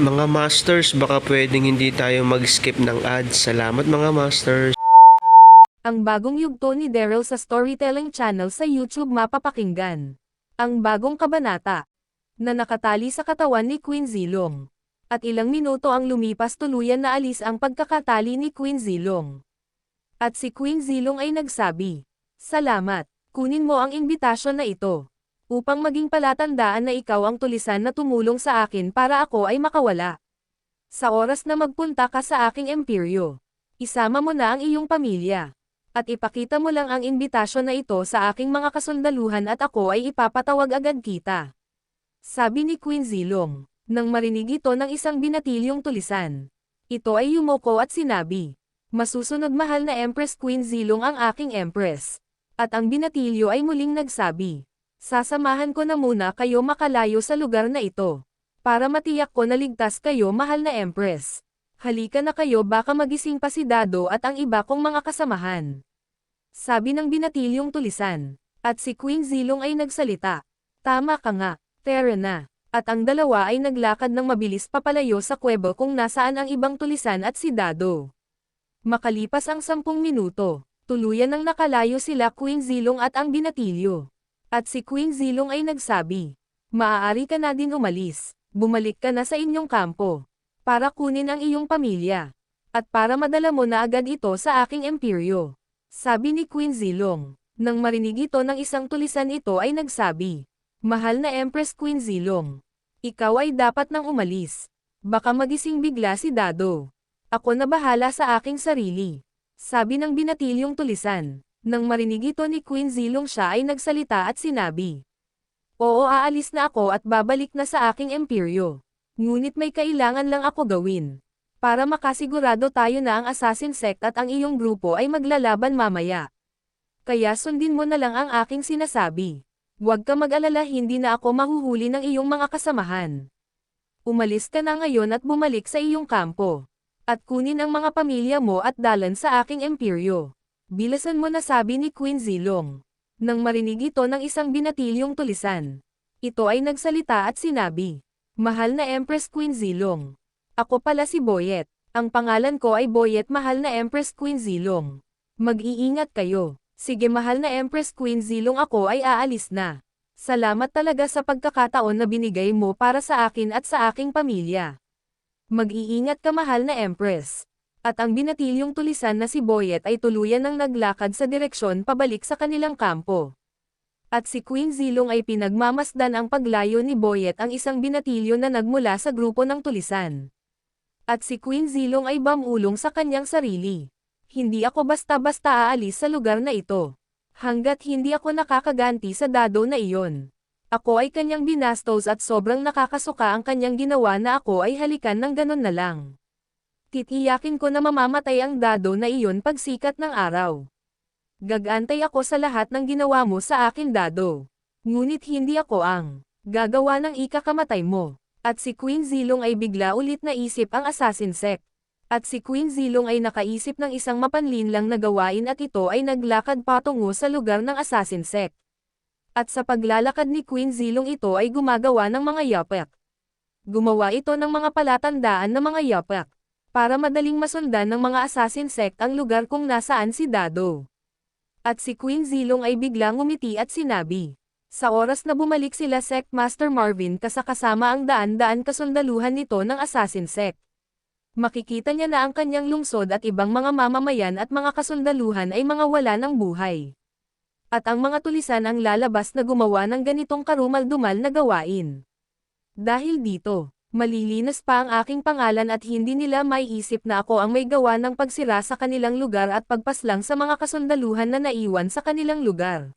Mga Masters, baka pwedeng hindi tayo mag-skip ng ads. Salamat mga Masters. Ang bagong yugto ni Daryl sa Storytelling Channel sa YouTube mapapakinggan. Ang bagong kabanata na nakatali sa katawan ni Queen Zilong. At ilang minuto ang lumipas tuluyan na alis ang pagkakatali ni Queen Zilong. At si Queen Zilong ay nagsabi, Salamat, kunin mo ang imbitasyon na ito. Upang maging palatandaan na ikaw ang tulisan na tumulong sa akin para ako ay makawala. Sa oras na magpunta ka sa aking imperyo, isama mo na ang iyong pamilya. At ipakita mo lang ang imbitasyon na ito sa aking mga kasundaluhan at ako ay ipapatawag agad kita. Sabi ni Queen Zilong, nang marinig ito ng isang binatilyong tulisan. Ito ay yumoko at sinabi, Masusunod mahal na Empress Queen Zilong ang aking Empress. At ang binatilyo ay muling nagsabi, Sasamahan ko na muna kayo makalayo sa lugar na ito. Para matiyak ko na ligtas kayo mahal na Empress. Halika na kayo baka magising pa si Dado at ang iba kong mga kasamahan. Sabi ng binatilyong tulisan. At si Queen Zilong ay nagsalita. Tama ka nga, Tara na. At ang dalawa ay naglakad ng mabilis papalayo sa kuwebo kung nasaan ang ibang tulisan at si Dado. Makalipas ang sampung minuto, tuluyan ng nakalayo sila Queen Zilong at ang binatilyo. At si Queen Zilong ay nagsabi, Maaari ka na din umalis, bumalik ka na sa inyong kampo, para kunin ang iyong pamilya, at para madala mo na agad ito sa aking imperyo. Sabi ni Queen Zilong. Nang marinig ito ng isang tulisan ito ay nagsabi, Mahal na Empress Queen Zilong, ikaw ay dapat nang umalis. Baka magising bigla si Dado. Ako na bahala sa aking sarili. Sabi ng binatilyong tulisan. Nang marinig ito ni Queen Zilong siya ay nagsalita at sinabi, Oo aalis na ako at babalik na sa aking imperyo. Ngunit may kailangan lang ako gawin. Para makasigurado tayo na ang assassin sect at ang iyong grupo ay maglalaban mamaya. Kaya sundin mo na lang ang aking sinasabi. Huwag ka mag-alala hindi na ako mahuhuli ng iyong mga kasamahan. Umalis ka na ngayon at bumalik sa iyong kampo. At kunin ang mga pamilya mo at dalan sa aking imperyo. Bilasan mo na sabi ni Queen Zilong. Nang marinig ito ng isang binatilyong tulisan. Ito ay nagsalita at sinabi, Mahal na Empress Queen Zilong. Ako pala si Boyet. Ang pangalan ko ay Boyet Mahal na Empress Queen Zilong. Mag-iingat kayo. Sige mahal na Empress Queen Zilong ako ay aalis na. Salamat talaga sa pagkakataon na binigay mo para sa akin at sa aking pamilya. Mag-iingat ka mahal na Empress. At ang binatilyong tulisan na si Boyet ay tuluyan ng naglakad sa direksyon pabalik sa kanilang kampo. At si Queen Zilong ay pinagmamasdan ang paglayo ni Boyet ang isang binatilyo na nagmula sa grupo ng tulisan. At si Queen Zilong ay bamulong sa kanyang sarili. Hindi ako basta-basta aalis sa lugar na ito. Hanggat hindi ako nakakaganti sa dado na iyon. Ako ay kanyang binastos at sobrang nakakasuka ang kanyang ginawa na ako ay halikan ng ganon na lang. Titiyakin ko na mamamatay ang dado na iyon pagsikat ng araw. Gagantay ako sa lahat ng ginawa mo sa akin dado. Ngunit hindi ako ang gagawa ng ikakamatay mo. At si Queen Zilong ay bigla ulit naisip ang assassin sect. At si Queen Zilong ay nakaisip ng isang mapanlinlang na gawain at ito ay naglakad patungo sa lugar ng assassin sect. At sa paglalakad ni Queen Zilong ito ay gumagawa ng mga yapak. Gumawa ito ng mga palatandaan na mga yapak. Para madaling masundan ng mga assassin sect ang lugar kung nasaan si Dado. At si Queen Zilong ay biglang ngumiti at sinabi, Sa oras na bumalik sila Sect Master Marvin kasakasama ang daan-daan kasundaluhan nito ng Assassin Sect. Makikita niya na ang kanyang lungsod at ibang mga mamamayan at mga kasundaluhan ay mga wala ng buhay. At ang mga tulisan ang lalabas na gumawa ng ganitong karumal-dumal na gawain. Dahil dito, malilinas pa ang aking pangalan at hindi nila maiisip na ako ang may gawa ng pagsira sa kanilang lugar at pagpaslang sa mga kasundaluhan na naiwan sa kanilang lugar.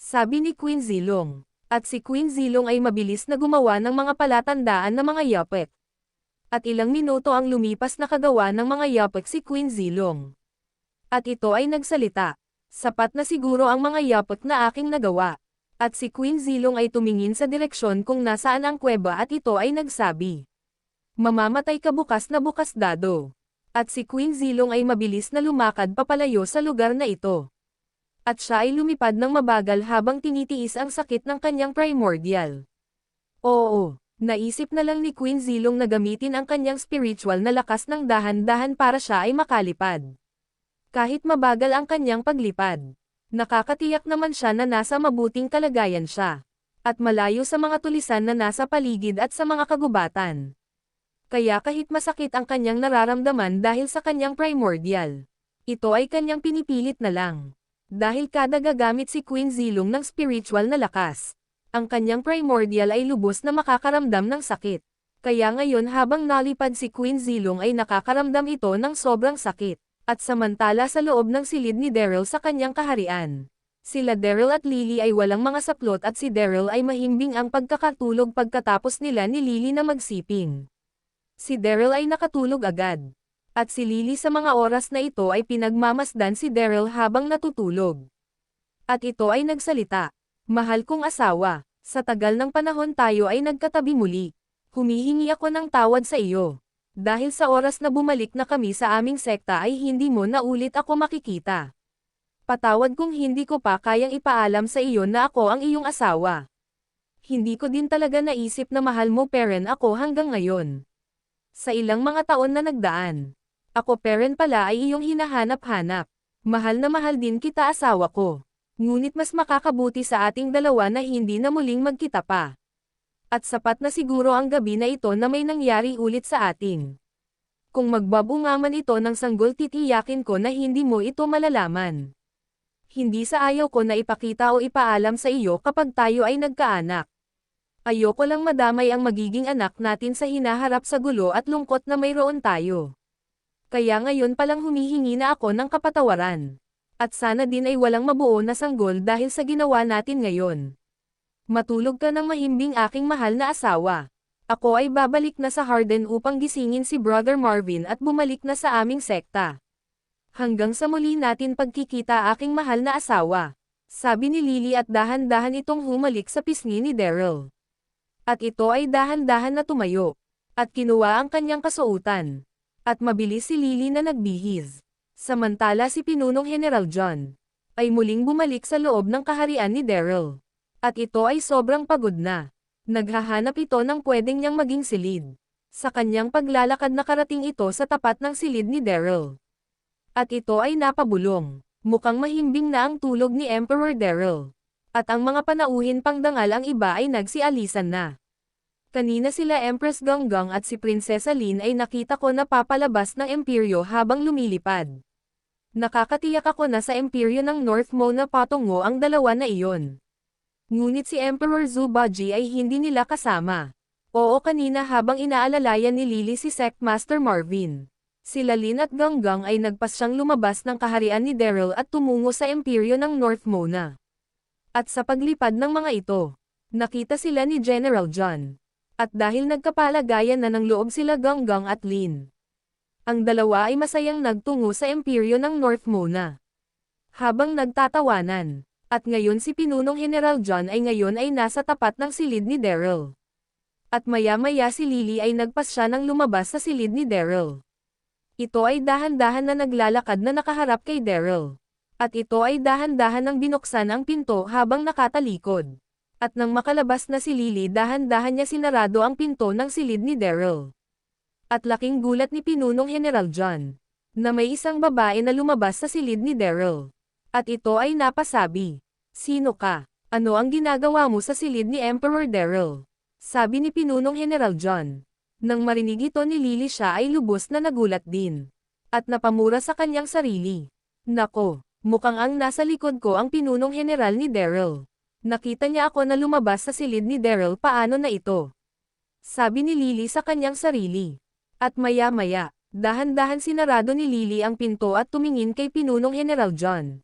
Sabi ni Queen Zilong. At si Queen Zilong ay mabilis na gumawa ng mga palatandaan na mga yapek. At ilang minuto ang lumipas na kagawa ng mga yapek si Queen Zilong. At ito ay nagsalita. Sapat na siguro ang mga yapek na aking nagawa. At si Queen Zilong ay tumingin sa direksyon kung nasaan ang kuweba at ito ay nagsabi. Mamamatay ka bukas na bukas dado. At si Queen Zilong ay mabilis na lumakad papalayo sa lugar na ito. At siya ay lumipad ng mabagal habang tinitiis ang sakit ng kanyang primordial. Oo, naisip na lang ni Queen Zilong na gamitin ang kanyang spiritual na lakas ng dahan-dahan para siya ay makalipad. Kahit mabagal ang kanyang paglipad, nakakatiyak naman siya na nasa mabuting kalagayan siya. At malayo sa mga tulisan na nasa paligid at sa mga kagubatan. Kaya kahit masakit ang kanyang nararamdaman dahil sa kanyang primordial, ito ay kanyang pinipilit na lang. Dahil kada gagamit si Queen Zilong ng spiritual na lakas, ang kanyang primordial ay lubos na makakaramdam ng sakit. Kaya ngayon habang nalipad si Queen Zilong ay nakakaramdam ito ng sobrang sakit. At samantala sa loob ng silid ni Daryl sa kanyang kaharian. Sila Daryl at Lily ay walang mga saplot at si Daryl ay mahimbing ang pagkakatulog pagkatapos nila ni Lily na magsiping. Si Daryl ay nakatulog agad. At si Lily sa mga oras na ito ay pinagmamasdan si Daryl habang natutulog. At ito ay nagsalita. Mahal kong asawa, sa tagal ng panahon tayo ay nagkatabi muli. Humihingi ako ng tawad sa iyo. Dahil sa oras na bumalik na kami sa aming sekta ay hindi mo na ulit ako makikita. Patawad kung hindi ko pa kayang ipaalam sa iyo na ako ang iyong asawa. Hindi ko din talaga naisip na mahal mo peren ako hanggang ngayon. Sa ilang mga taon na nagdaan, ako peren pala ay iyong hinahanap-hanap. Mahal na mahal din kita asawa ko. Ngunit mas makakabuti sa ating dalawa na hindi na muling magkita pa. At sapat na siguro ang gabi na ito na may nangyari ulit sa atin. Kung magbabunga man ito ng sanggol titiyakin ko na hindi mo ito malalaman. Hindi sa ayaw ko na ipakita o ipaalam sa iyo kapag tayo ay nagkaanak. Ayoko lang madamay ang magiging anak natin sa hinaharap sa gulo at lungkot na mayroon tayo. Kaya ngayon palang humihingi na ako ng kapatawaran. At sana din ay walang mabuo na sanggol dahil sa ginawa natin ngayon. Matulog ka ng mahimbing aking mahal na asawa. Ako ay babalik na sa Harden upang gisingin si Brother Marvin at bumalik na sa aming sekta. Hanggang sa muli natin pagkikita aking mahal na asawa. Sabi ni Lily at dahan-dahan itong humalik sa pisngi ni Daryl. At ito ay dahan-dahan na tumayo. At kinuha ang kanyang kasuutan. At mabilis si Lily na nagbihis. Samantala si Pinunong General John ay muling bumalik sa loob ng kaharian ni Daryl. At ito ay sobrang pagod na. Naghahanap ito ng pwedeng niyang maging silid. Sa kanyang paglalakad nakarating ito sa tapat ng silid ni Daryl. At ito ay napabulong. Mukhang mahimbing na ang tulog ni Emperor Daryl. At ang mga panauhin pangdangal ang iba ay nagsialisan na. Kanina sila Empress Ganggang at si Prinsesa Lin ay nakita ko na papalabas ng Imperyo habang lumilipad. Nakakatiyak ako na sa Imperyo ng North Mo na patungo ang dalawa na iyon. Ngunit si Emperor Zubaji ay hindi nila kasama. Oo kanina habang inaalalayan ni Lily si Sect Master Marvin. Sila Lin at Ganggang ay nagpas siyang lumabas ng kaharian ni Daryl at tumungo sa imperyo ng North Mona. At sa paglipad ng mga ito, nakita sila ni General John. At dahil nagkapalagayan na ng loob sila Ganggang at Lin. Ang dalawa ay masayang nagtungo sa imperyo ng North Mona. Habang nagtatawanan, at ngayon si Pinunong General John ay ngayon ay nasa tapat ng silid ni Daryl. At maya-maya si Lily ay nagpas siya ng lumabas sa silid ni Daryl. Ito ay dahan-dahan na naglalakad na nakaharap kay Daryl. At ito ay dahan-dahan nang binuksan ang pinto habang nakatalikod. At nang makalabas na si Lily dahan-dahan niya sinarado ang pinto ng silid ni Daryl. At laking gulat ni Pinunong General John, na may isang babae na lumabas sa silid ni Daryl. At ito ay napasabi. Sino ka? Ano ang ginagawa mo sa silid ni Emperor Daryl? Sabi ni Pinunong General John. Nang marinig ito ni Lily siya ay lubos na nagulat din. At napamura sa kanyang sarili. Nako, mukhang ang nasa likod ko ang Pinunong General ni Daryl. Nakita niya ako na lumabas sa silid ni Daryl paano na ito. Sabi ni Lily sa kanyang sarili. At maya-maya, dahan-dahan sinarado ni Lily ang pinto at tumingin kay Pinunong General John.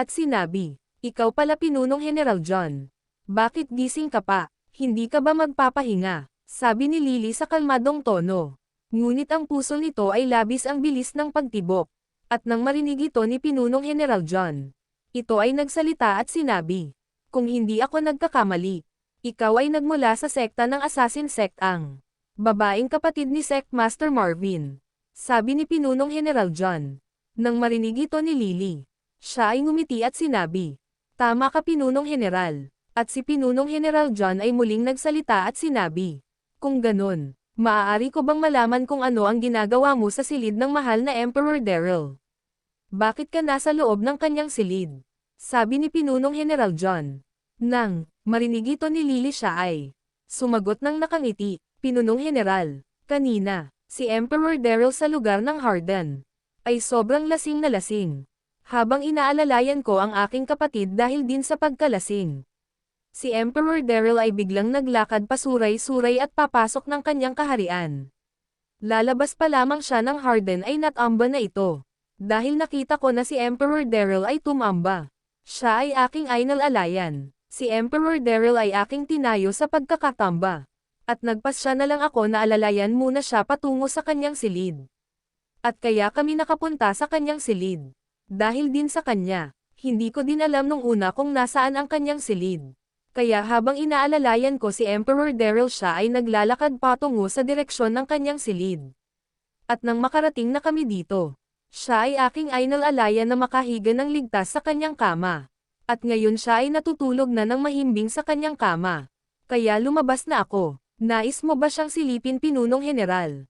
At sinabi, Ikaw pala Pinunong General John. Bakit gising ka pa? Hindi ka ba magpapahinga? Sabi ni Lily sa kalmadong tono. Ngunit ang puso nito ay labis ang bilis ng pagtibok. At nang marinig ito ni Pinunong General John, ito ay nagsalita at sinabi, Kung hindi ako nagkakamali, ikaw ay nagmula sa sekta ng Assassin Sect ang babaeng kapatid ni Sect Master Marvin. Sabi ni Pinunong General John. Nang marinig ito ni Lily, siya ay ngumiti at sinabi, Tama ka Pinunong General. At si Pinunong General John ay muling nagsalita at sinabi, Kung ganon, maaari ko bang malaman kung ano ang ginagawa mo sa silid ng mahal na Emperor Daryl? Bakit ka nasa loob ng kanyang silid? Sabi ni Pinunong General John. Nang, marinig ito ni Lily siya ay, sumagot ng nakangiti, Pinunong General, kanina, si Emperor Daryl sa lugar ng Harden, ay sobrang lasing na lasing. Habang inaalalayan ko ang aking kapatid dahil din sa pagkalasing. Si Emperor Daryl ay biglang naglakad pasuray-suray at papasok ng kanyang kaharian. Lalabas pa lamang siya ng Harden ay natamba na ito. Dahil nakita ko na si Emperor Daryl ay tumamba. Siya ay aking Ainal Alayan. Si Emperor Daryl ay aking tinayo sa pagkakatamba. At nagpas siya na lang ako na alalayan muna siya patungo sa kanyang silid. At kaya kami nakapunta sa kanyang silid. Dahil din sa kanya, hindi ko din alam nung una kung nasaan ang kanyang silid. Kaya habang inaalalayan ko si Emperor Daryl siya ay naglalakad patungo sa direksyon ng kanyang silid. At nang makarating na kami dito, siya ay aking Ainal Alaya na makahiga ng ligtas sa kanyang kama. At ngayon siya ay natutulog na ng mahimbing sa kanyang kama. Kaya lumabas na ako. Nais mo ba siyang silipin pinunong general?